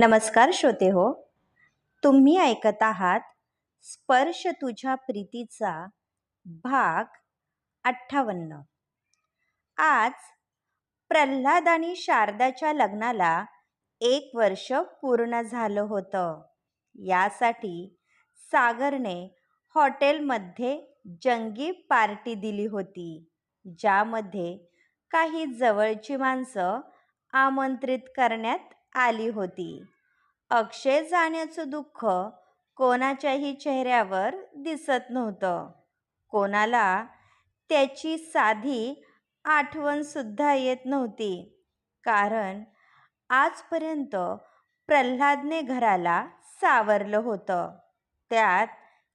नमस्कार श्रोते हो तुम्ही ऐकत आहात स्पर्श तुझ्या प्रीतीचा भाग अठ्ठावन्न. आज प्रल्हाद आणि शारदाच्या लग्नाला एक वर्ष पूर्ण झालं होतं. यासाठी सागरने हॉटेलमध्ये जंगी पार्टी दिली होती ज्यामध्ये काही जवळची माणसं आमंत्रित करण्यात आली होती. अक्षय जाण्याचं दुःख कोणाच्याही चेहऱ्यावर दिसत नव्हतं. कोणाला त्याची साधी आठवणसुद्धा येत नव्हती. कारण आजपर्यंत प्रल्हादने घराला सावरलं होतं. त्यात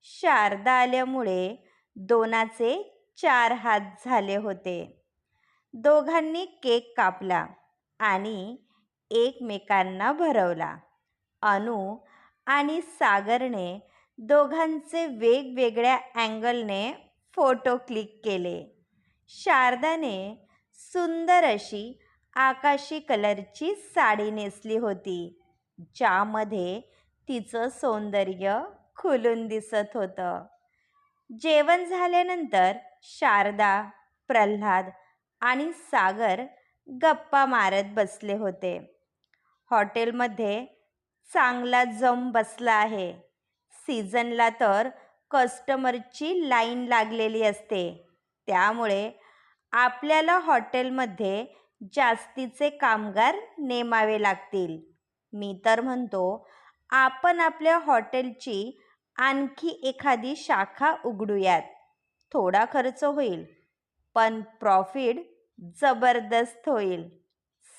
शारदा आल्यामुळे दोनाचे चार हात झाले होते. दोघांनी केक कापला आणि एकमेकांना भरवला. अनु आणि सागरने दोघांचे वेगवेगळ्या अँगलने फोटो क्लिक केले. शारदाने सुंदर अशी आकाशी कलरची साडी नेसली होती ज्यामध्ये तिचं सौंदर्य खुलून दिसत होतं. जेवण झाल्यानंतर शारदा प्रल्हाद आणि सागर गप्पा मारत बसले होते. हॉटेलमध्ये चांगला जम बसला आहे. सीझनला तर कस्टमरची लाईन लागलेली असते. त्यामुळे आपल्याला हॉटेलमध्ये जास्तीचे कामगार नेमावे लागतील. मी तर म्हणतो आपण आपल्या हॉटेलची आणखी एखादी शाखा उघडूयात. थोडा खर्च होईल पण प्रॉफिट जबरदस्त होईल.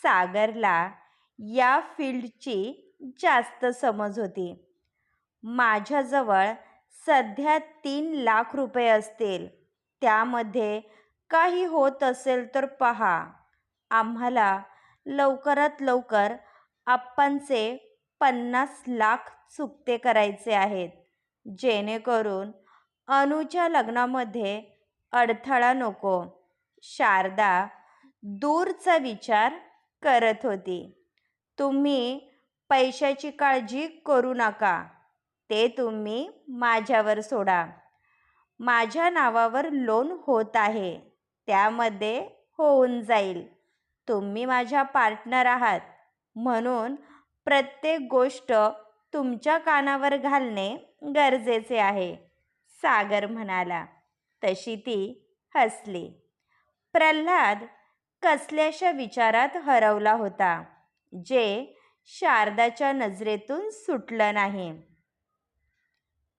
सागरला या फील्डची जास्त समज होती. माझ्याजवळ सध्या तीन लाख रुपये असतील. त्यामध्ये काही होत असेल तर पहा. आम्हाला लवकरात लवकर आप्पांचे पन्नास लाख चुकते करायचे आहेत. जेणेकरून अनुच्या लग्नामध्ये अडथळा नको. शारदा दूरचा विचार करत होती. तुम्ही पैशाची काळजी करू नका. ते तुम्ही माझ्यावर सोडा. माझ्या नावावर लोन होत आहे. त्यामध्ये होऊन जाईल. तुम्ही माझ्या पार्टनर आहात. म्हणून प्रत्येक गोष्ट तुमच्या कानावर घालणे गरजेचे आहे. सागर म्हणाला. तशी ती हसली. प्रल्हाद कसल्याशा विचारात हरवला होता. जे शारदाच्या नजरेतून सुटलं नाही.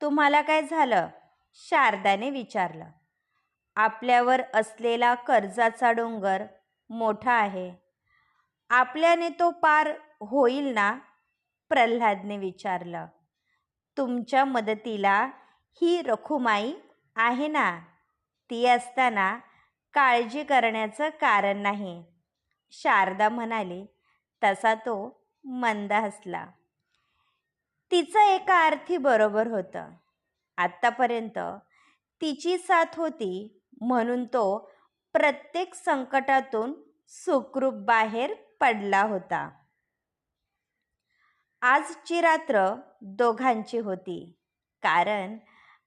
तुम्हाला काय झालं? शारदाने विचारलं. आपल्यावर असलेला कर्जाचा डोंगर मोठा आहे. आपल्याने तो पार होईल ना? प्रल्हादने विचारलं. तुमच्या मदतीला ही रखुमाई आहे ना? ती असताना काळजी करण्याचं कारण नाही. शारदा म्हणाली तसा तो मंद हसला. तिचं एका अर्थी बरोबर होतं. आत्तापर्यंत तिची साथ होती म्हणून तो प्रत्येक संकटातून सुखरूप बाहेर पडला होता. आजची रात्र दोघांची होती. कारण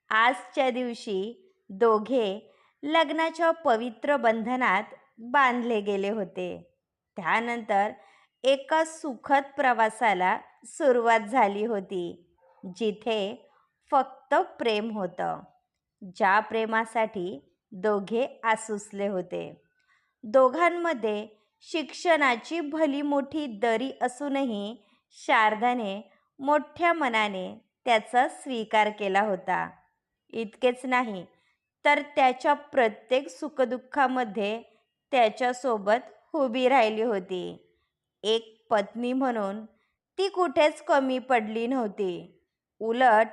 आजच्या दिवशी दोघे लग्नाच्या पवित्र बंधनात बांधले गेले होते. त्यानंतर एका सुखद प्रवासाला सुरुवात झाली होती जिथे फक्त प्रेम होतं. ज्या प्रेमासाठी दोघे आसुसले होते. दोघांमध्ये शिक्षणाची भली मोठी दरी असूनही शारदाने मोठ्या मनाने त्याचा स्वीकार केला होता. इतकेच नाही तर त्याच्या प्रत्येक सुखदुःखामध्ये त्याच्यासोबत उभी राहिली होती. एक पत्नी म्हणून ती कुठेच कमी पडली नव्हती. उलट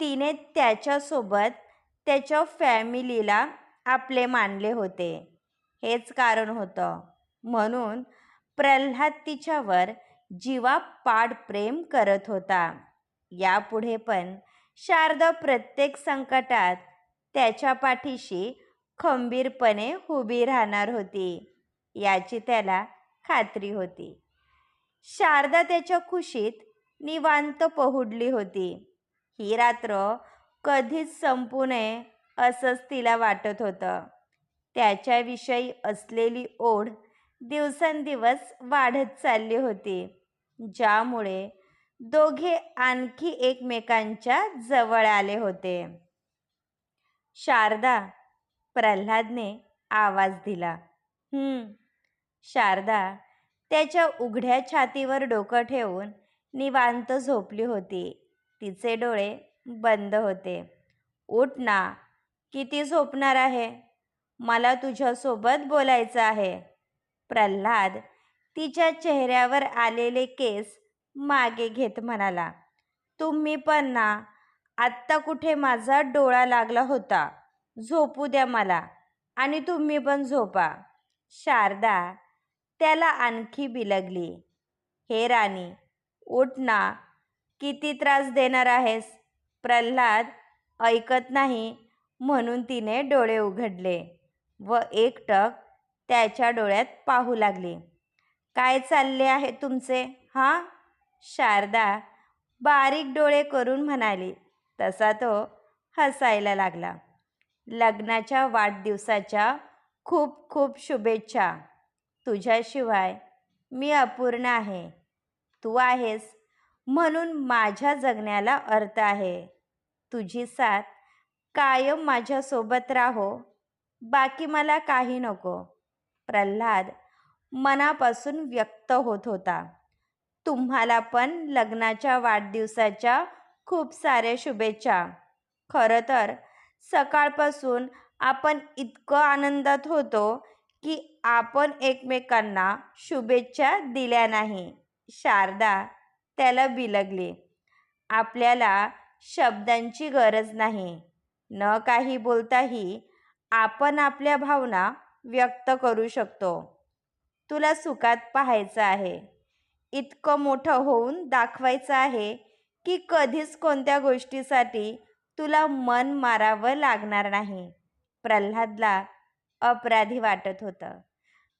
तिने त्याच्यासोबत त्याच्या फॅमिलीला आपले मानले होते. हेच कारण होतं. म्हणून प्रल्हाद तिच्यावर जीवापाड प्रेम करत होता. यापुढे पण शारदा प्रत्येक संकटात त्याच्या पाठीशी खंबीरपणे उभी राहणार होती. याची त्याला खात्री होती. शारदा त्याच्या खुशीत निवांत पहुडली होती. ही रात्र कधीच संपू नये असंच तिला वाटत होतं. त्याच्याविषयी असलेली ओढ दिवसेंदिवस वाढत चालली होती. ज्यामुळे दोघे आणखी एकमेकांच्या जवळ आले होते. शारदा प्रल्हादने आवाज दिला. हम्म शारदा त्याच्या उघड्या छातीवर डोकं ठेवून निवांत झोपली होती. तिचे डोळे बंद होते. उठ ना किती झोपणार आहे? मला तुझ्यासोबत बोलायचं आहे. प्रल्हाद तिच्या चेहऱ्यावर आलेले केस मागे घेत म्हणाला तुम्ही पण ना आत्ता कुठे माझा डोळा लागला होता? झोपू द्या मला आणि तुम्ही पण झोपा. शारदा त्याला आणखी बिलगली. हे राणी उठ ना. किती त्रास देणार आहेस? प्रल्हाद ऐकत नाही म्हणून तिने डोळे उघडले व एकटक त्याच्या डोळ्यात पाहू लागली. काय चालले आहे तुमचे हां? शारदा बारीक डोळे करून म्हणाली. तसा तो हसायला लागला. लग्नाच्या वाढदिवसाच्या खूप खूप शुभेच्छा. तुझ्याशिवाय मी अपूर्ण आहे. तू आहेस म्हणून माझ्या जगण्याला अर्थ आहे. तुझी साथ कायम माझ्यासोबत राहो. बाकी मला काही नको. प्रल्हाद मनापासून व्यक्त होत होता. तुम्हाला पण लग्नाच्या वाढदिवसाच्या खूप साऱ्या शुभेच्छा. खरं तर सकाळपासून आपण इतकं आनंदात होतो की आपण एकमेकांना शुभेच्छा दिल्या नाही. शारदा त्याला बिलगली. आपल्याला शब्दांची गरज नाही. न काही बोलताही आपण आपल्या भावना व्यक्त करू शकतो. तुला सुखात पाहायचं आहे. इतकं मोठं होऊन दाखवायचं आहे की कधीच कोणत्या गोष्टीसाठी तुला मन मारावं लागणार नाही. प्रल्हादला अपराधी वाटत होतं.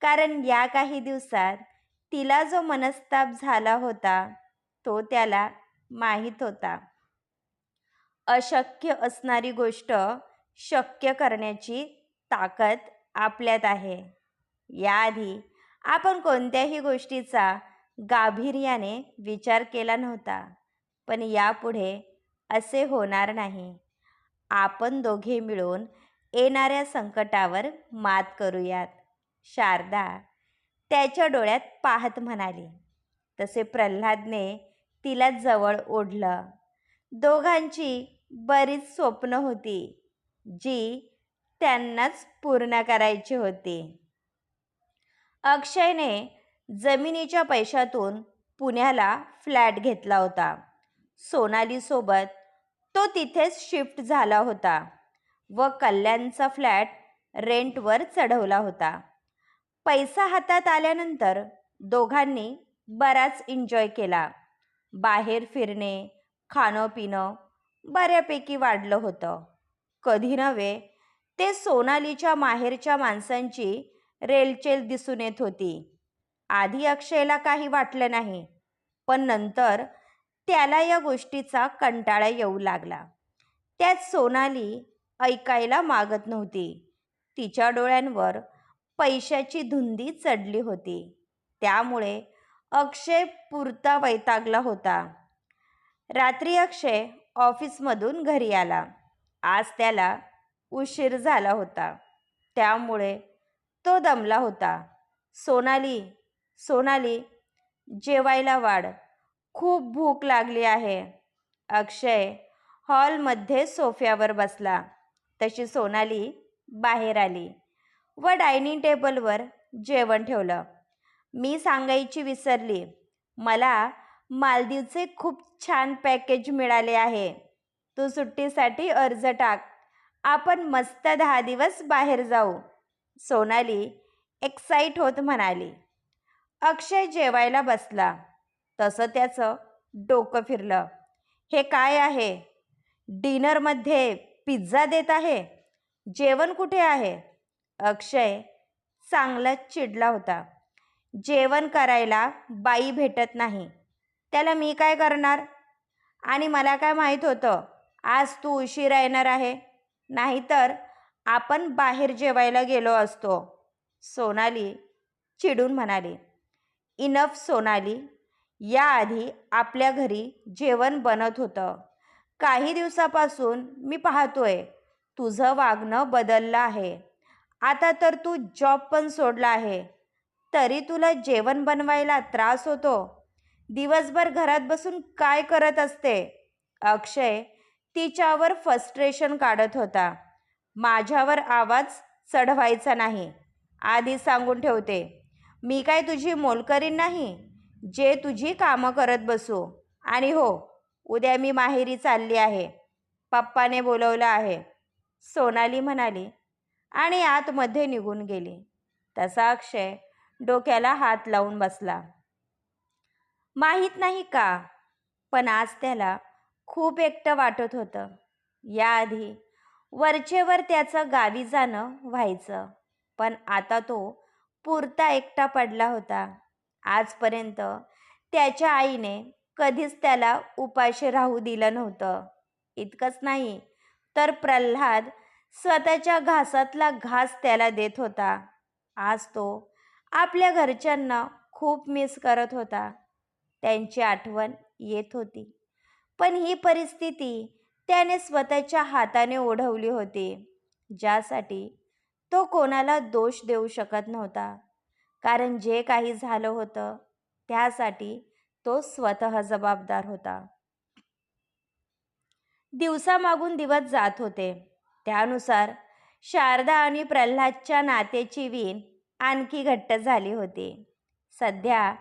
कारण या काही दिवसात तिला जो मनस्ताप झाला होता तो त्याला माहीत होता. अशक्य असणारी गोष्ट शक्य करण्याची ताकद आपल्यात आहे. याआधी आपण कोणत्याही गोष्टीचा गांभीर्याने विचार केला नव्हता पण यापुढे असे होणार नाही. आपण दोघे मिळून येणाऱ्या संकटावर मात करूयात. शारदा त्याच्या डोळ्यात पाहत म्हणाली तसे प्रल्हादने तिला जवळ ओढलं. दोघांची बरीच स्वप्न होती जी त्यांनाच पूर्ण करायची होती. अक्षयने जमिनीच्या पैशातून पुण्याला फ्लॅट घेतला होता. सोनालीसोबत तो तिथेच शिफ्ट झाला होता. व कल्याणचा फ्लॅट रेंटवर चढवला होता. पैसा हातात आल्यानंतर दोघांनी बराच एन्जॉय केला. बाहेर फिरणे खाणं पिणं बऱ्यापैकी वाढलं होतं. कधी नव्हे ते सोनालीच्या माहेरच्या माणसांची रेलचेल दिसून येत होती. आधी अक्षयला काही वाटलं नाही पण नंतर त्याला या गोष्टीचा कंटाळा येऊ लागला. त्यात सोनाली ऐकायला मागत नव्हती. तिच्या डोळ्यांवर पैशाची धुंदी चढली होती. त्यामुळे अक्षय पुरता वैतागला होता. रात्री अक्षय ऑफिसमधून घरी आला. आज त्याला उशीर झाला होता. त्यामुळे तो दमला होता. सोनाली सोनाली जेवायला वाढ. खूप भूक लागली आहे. अक्षय हॉलमध्ये सोफ्यावर बसला. तशी सोनाली बाहेर आली व डायनिंग टेबलवर जेवण ठेवलं. मी सांगायची विसरली मला मालदीवचे खूप छान पॅकेज मिळाले आहे. तू सुट्टीसाठी अर्ज टाक. आपण मस्त दहा दिवस बाहेर जाऊ. सोनाली एक्साईट होत म्हणाली. अक्षय जेवायला बसला. तसं त्याचं डोकं फिरलं. हे काय आहे? डिनरमध्ये पिझ्झा देत आहे. जेवण कुठे आहे? अक्षय चांगलाच चिडला होता. जेवण करायला बाई भेटत नाही. त्याला मी काय करणार? आणि मला काय माहीत होतं? आज तू उशिरा येणार आहे. नाहीतर आपण बाहेर जेवायला गेलो असतो. सोनाली चिडून म्हणाली. इनफ सोनाली याआधी आपल्या घरी जेवण बनत होतं. काही दिवसापासून मी पाहतोय तुझं वागणं बदललं आहे. आता तर तू जॉब पण सोडला आहे. तरी तुला जेवण बनवायला त्रास होतो. दिवसभर घरात बसून काय करत असते? अक्षय तिच्यावर फ्रस्ट्रेशन काढत होता. माझ्यावर आवाज चढवायचा नाही. आधी सांगून ठेवते मी काय तुझी मोलकरीन नाही जे तुझी कामं करत बसू. आणि हो उद्या मी माहेरी चालली आहे. पप्पाने बोलवलं आहे. सोनाली म्हणाली आणि आतमध्ये निघून गेली. तसा अक्षय डोक्याला हात लावून बसला. माहीत नाही का पण आज त्याला खूप एकटं वाटत होतं. याआधी वरचेवर त्याचं गावी जाणं व्हायचं पण आता तो पुरता एकटा पडला होता. आजपर्यंत त्याच्या आईने कधीच त्याला उपाशी राहू दिलं नव्हतं. इतकंच नाही तर प्रल्हाद स्वतःच्या घासातला घास त्याला देत होता. आज तो आपल्या घरच्यांना खूप मिस करत होता. त्यांची आठवण येत होती. पण ही परिस्थिती त्याने स्वतःच्या हाताने ओढवली होती ज्यासाठी तो कोणाला दोष देऊ शकत नव्हता. कारण जे काही झालं होतं त्यासाठी तो स्वतः जबाबदार होता. दिवसामागून दिवस जात होते. त्यानुसार शारदा आणि प्रल्हादच्या नात्याची वीण आणखी घट्ट झाली होती. सध्या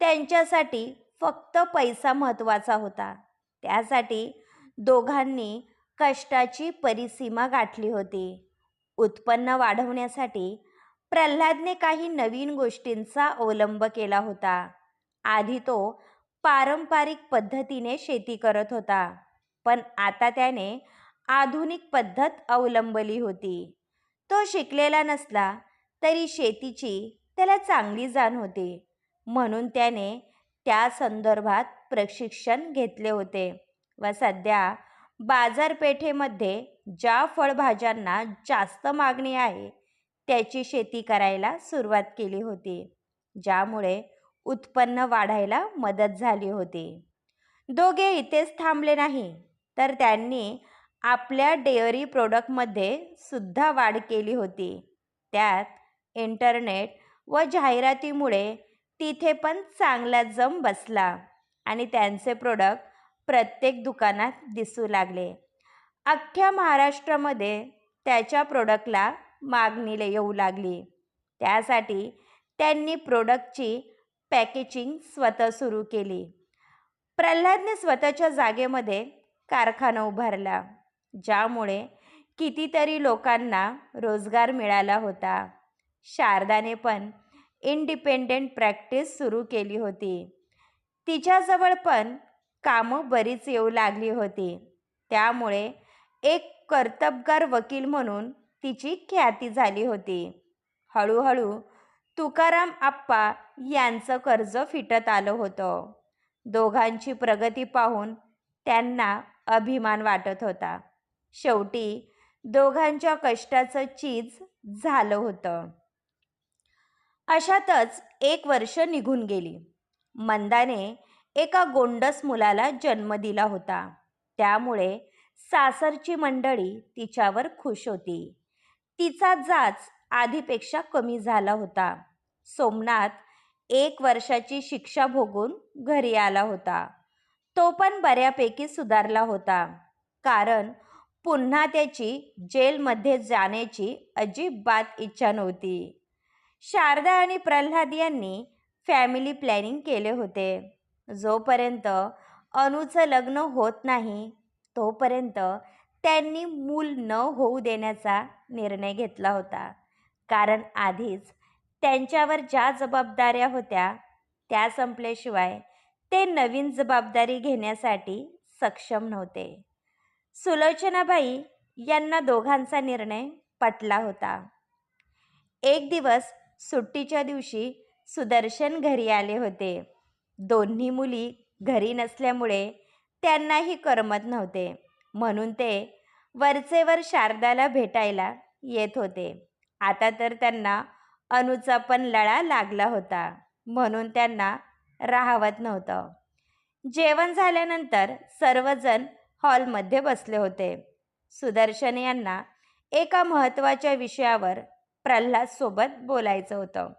त्यांच्यासाठी फक्त पैसा महत्त्वाचा होता. त्यासाठी दोघांनी कष्टाची परिसीमा गाठली होती. उत्पन्न वाढवण्यासाठी प्रल्हादने काही नवीन गोष्टींचा अवलंब केला होता. आधी तो पारंपरिक पद्धतीने शेती करत होता. पण आता त्याने आधुनिक पद्धत अवलंबली होती. तो शिकलेला नसला तरी शेतीची त्याला चांगली जाण होती. म्हणून त्याने त्या संदर्भात प्रशिक्षण घेतले होते व सध्या बाजारपेठेमध्ये ज्या फळभाज्यांना जास्त मागणी आहे त्याची शेती करायला सुरुवात केली होती. ज्यामुळे उत्पन्न वाढायला मदत झाली होती. दोघे इथेच थांबले नाही तर त्यांनी आपल्या डेअरी प्रोडक्टमध्ये सुद्धा वाढ केली होती. त्यात इंटरनेट व जाहिरातीमुळे तिथे पण चांगला जम बसला आणि त्यांचे प्रोडक्ट प्रत्येक दुकानात दिसू लागले. अख्ख्या महाराष्ट्रामध्ये त्याच्या प्रोडक्टला मागणी येऊ लागली. त्यासाठी त्यांनी प्रोडक्टची पॅकेजिंग स्वतः सुरू केली. प्रल्हादने स्वतःच्या जागेमध्ये कारखाना उभारला ज्यामुळे कितीतरी लोकांना रोजगार मिळाला होता. शारदाने पण इंडिपेंडेंट प्रॅक्टिस सुरू केली होती. तिच्याजवळ पण कामं बरीच येऊ लागली होती. त्यामुळे एक कर्तबगार वकील म्हणून तिची ख्याती झाली होती. हळूहळू तुकाराम आप्पा यांचं कर्ज फिटत आलं होतं. दोघांची प्रगती पाहून त्यांना अभिमान वाटत होता. शेवटी दोघांच्या कष्टाचं चीज झालं होतं. अशातच एक वर्ष निघून गेली. मंदाने एका गोंडस मुलाला जन्म दिला होता. त्यामुळे सासरची मंडळी तिच्यावर खुश होती. तिचा जाच आधीपेक्षा कमी झाला होता. सोमनाथ एक वर्षाची शिक्षा भोगून घरी आला होता. तो पण बऱ्यापैकी सुधारला होता. कारण पुन्हा त्याची जेलमध्ये जाण्याची अजिबात इच्छा नव्हती. शारदा आणि प्रल्हाद यांनी फॅमिली प्लॅनिंग केले होते. जोपर्यंत अनुचं लग्न होत नाही तोपर्यंत त्यांनी मूल न होऊ देण्याचा निर्णय घेतला होता. कारण आधीच त्यांच्यावर ज्या जबाबदाऱ्या होत्या त्या संपल्याशिवाय ते नवीन जबाबदारी घेण्यासाठी सक्षम नव्हते. सुलोचनाबाई यांना दोघांचा निर्णय पटला होता. एक दिवस सुट्टीच्या दिवशी सुदर्शन घरी आले होते. दोन्ही मुली घरी नसल्यामुळे त्यांनाही करमत नव्हते म्हणून ते वरचेवर शारदाला भेटायला येत होते. आता तर त्यांना अनुचा पण लळा लागला होता. म्हणून त्यांना राहावत नव्हतं. जेवण झाल्यानंतर सर्वजण हॉलमध्ये बसले होते. सुदर्शन यांना एका महत्त्वाच्या विषयावर प्रल्हादसोबत बोलायचं होतं.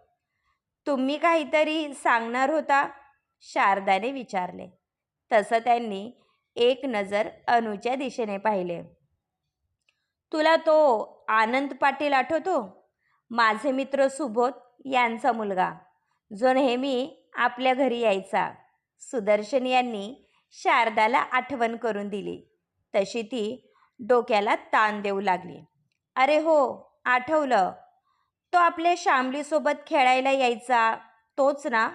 तुम्ही काहीतरी सांगणार होता? शारदाने विचारले. तसं त्यांनी एक नजर अनुच्या दिशेने पाहिले. तुला तो आनंद पाटील आठवतो? माझे मित्र सुबोध यांचा मुलगा. जो नेहमी आपल्या घरी यायचा. सुदर्शन यांनी शारदाला आठवण करून दिली. तशी ती डोक्याला ताण देऊ लागली. अरे हो आठवलं. तो आपल्या शामलीसोबत खेळायला यायचा. तोच ना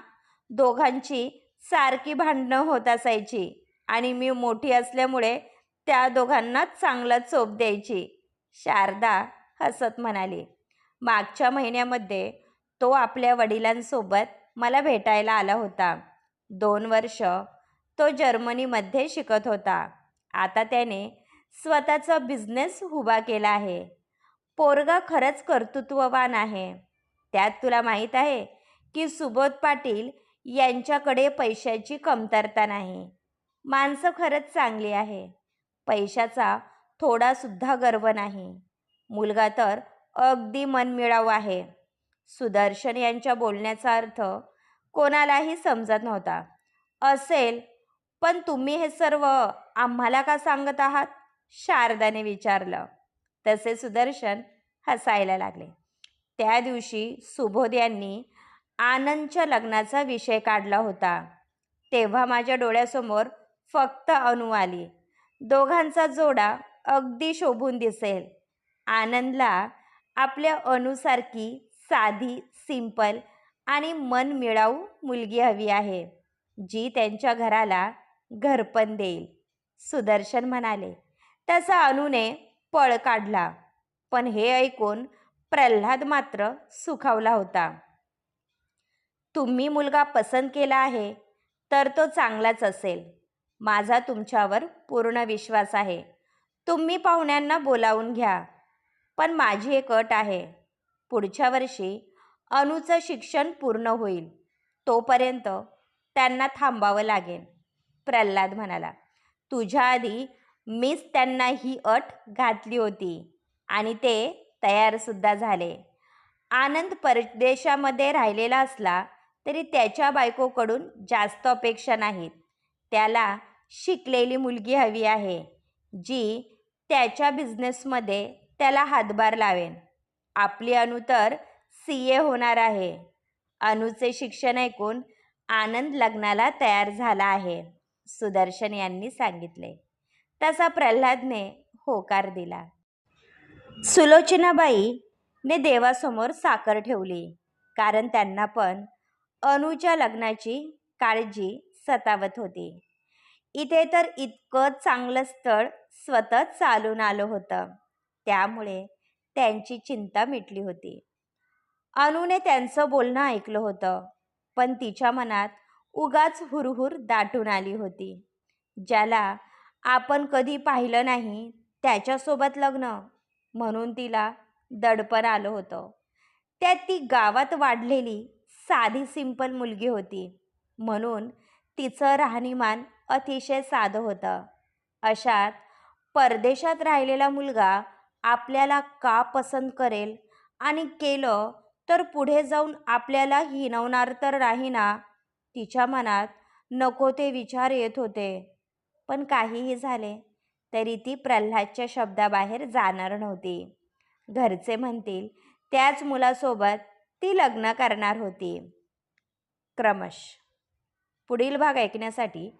दोघांची सारखी भांडणं होत असायची. आणि मी मोठी असल्यामुळे त्या दोघांना चांगला चोप द्यायची. शारदा हसत म्हणाली मागच्या महिन्यामध्ये तो आपल्या वडिलांसोबत मला भेटायला आला होता. दोन वर्ष तो जर्मनीमध्ये शिकत होता. आता त्याने स्वतःचा बिझनेस उभा केला आहे. पोरगा खरंच कर्तृत्ववान आहे. त्यात तुला माहीत आहे की सुबोध पाटील यांच्याकडे पैशाची कमतरता नाही. माणसं खरंच चांगली आहे. पैशाचा थोडासुद्धा गर्व नाही. मुलगा तर अगदी मनमिळाऊ आहे. सुदर्शन यांच्या बोलण्याचा अर्थ कोणालाही समजत नव्हता. असेल पण तुम्ही हे सर्व आम्हाला का सांगत आहात? शारदाने विचारलं. तसे सुदर्शन हसायला लागले. त्या दिवशी सुबोध यांनी आनंदच्या लग्नाचा विषय काढला होता. तेव्हा माझ्या डोळ्यासमोर फक्त अनु आली. दोघांचा जोडा अगदी शोभून दिसेल. आनंदला आपल्या अनुसारखी साधी सिंपल आणि मन मिळावू मुलगी हवी आहे जी त्यांच्या घराला घरपण देईल. सुदर्शन म्हणाले तसा अनुने पळ काढला पण हे ऐकून प्रल्हाद मात्र सुखावला होता. तुम्ही मुलगा पसंत केला आहे तर तो चांगलाच असेल. माझा तुमच्यावर पूर्ण विश्वास आहे. तुम्ही पाहुण्यांना बोलावून घ्या. पण माझी एक अट आहे. पुढच्या वर्षी अनुचं शिक्षण पूर्ण होईल. तोपर्यंत त्यांना थांबावं लागेल. प्रल्हाद म्हणाला तुझ्या आधी मीच त्यांना ही अट घातली होती आणि ते तयारसुद्धा झाले. आनंद परदेशामध्ये राहिलेला असला तरी त्याच्या बायकोकडून जास्त अपेक्षा नाहीत. त्याला शिकलेली मुलगी हवी आहे जी त्याच्या बिझनेसमध्ये त्याला हातभार लावेन. आपली अनु तर सी ए होणार आहे. अनुचे शिक्षण ऐकून आनंद लग्नाला तयार झाला आहे सुदर्शन यांनी सांगितले. तसा प्रल्हादने होकार दिला. सुलोचनाबाईने देवासमोर साखर ठेवली कारण त्यांना पण अनुच्या लग्नाची काळजी सतावत होती. इथे तर इतकं चांगलं स्थळ स्वतः चालून आलं होतं. त्यामुळे त्यांची चिंता मिटली होती. अनुने त्यांचं बोलणं ऐकलं होतं पण तिच्या मनात उगाच हुरहुर दाटून आली होती. ज्याला आपण कधी पाहिलं नाही त्याच्यासोबत लग्न म्हणून तिला दडपण आलं होतं. त्यात ती गावात वाढलेली साधी सिंपल मुलगी होती म्हणून तिचं राहणीमान अतिशय साधं होतं. अशात परदेशात राहिलेला मुलगा आपल्याला का पसंत करेल? आणि केलं तर पुढे जाऊन आपल्याला हिनवणार तर नाही ना तिच्या मनात नको ते विचार येत होते. पण काहीही झाले तरी ती प्रल्हादच्या शब्दाबाहेर जाणार नव्हती. घरचे म्हणतील त्याच मुलासोबत ती लग्न करणार होती. क्रमश. पुढील भाग ऐकण्यासाठी